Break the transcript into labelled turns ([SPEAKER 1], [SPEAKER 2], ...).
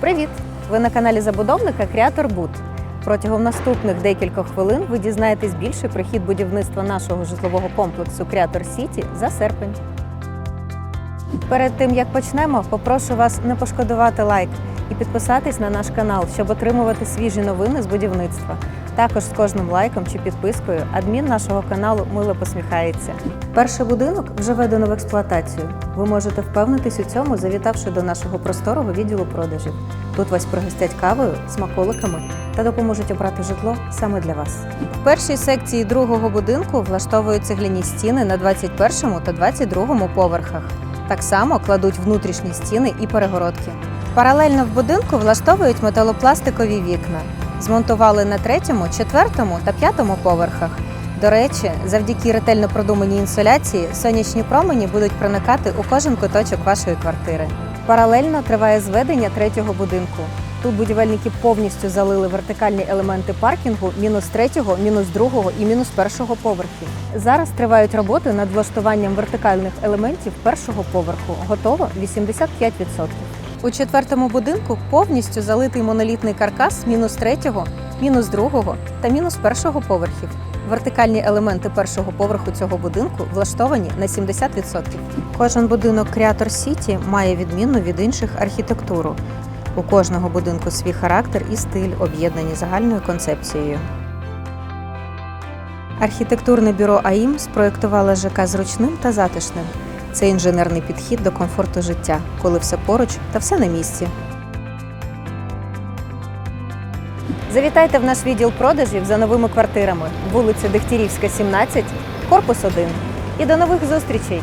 [SPEAKER 1] Привіт! Ви на каналі забудовника Креатор Буд. Протягом наступних декількох хвилин ви дізнаєтесь більше про хід будівництва нашого житлового комплексу Креатор Сіті за серпень. Перед тим як почнемо, попрошу вас не пошкодувати лайк і підписатись на наш канал, щоб отримувати свіжі новини з будівництва. Також з кожним лайком чи підпискою адмін нашого каналу мило посміхається. Перший будинок вже введено в експлуатацію. Ви можете впевнитись у цьому, завітавши до нашого просторого відділу продажів. Тут вас пригостять кавою, смаколиками та допоможуть обрати житло саме для вас. В першій секції другого будинку влаштовують цегляні стіни на 21 та 22 поверхах. Так само кладуть внутрішні стіни і перегородки. Паралельно в будинку влаштовують металопластикові вікна. Змонтували на третьому, четвертому та п'ятому поверхах. До речі, завдяки ретельно продуманій інсоляції сонячні промені будуть проникати у кожен куточок вашої квартири. Паралельно триває зведення третього будинку. Тут будівельники повністю залили вертикальні елементи паркінгу мінус третього, мінус другого і мінус першого поверхів. Зараз тривають роботи над влаштуванням вертикальних елементів першого поверху. Готово 85%. У четвертому будинку повністю залитий монолітний каркас мінус третього, мінус другого та мінус першого поверхів. Вертикальні елементи першого поверху цього будинку влаштовані на 70%. Кожен будинок Creator City має відмінну від інших архітектуру. У кожного будинку свій характер і стиль об'єднані загальною концепцією. Архітектурне бюро АІМ спроєктувало ЖК зручним та затишним. Це інженерний підхід до комфорту життя, коли все поруч та все на місці. Завітайте в наш відділ продажів за новими квартирами. Вулиця Дегтярівська, 17, корпус 1. І до нових зустрічей!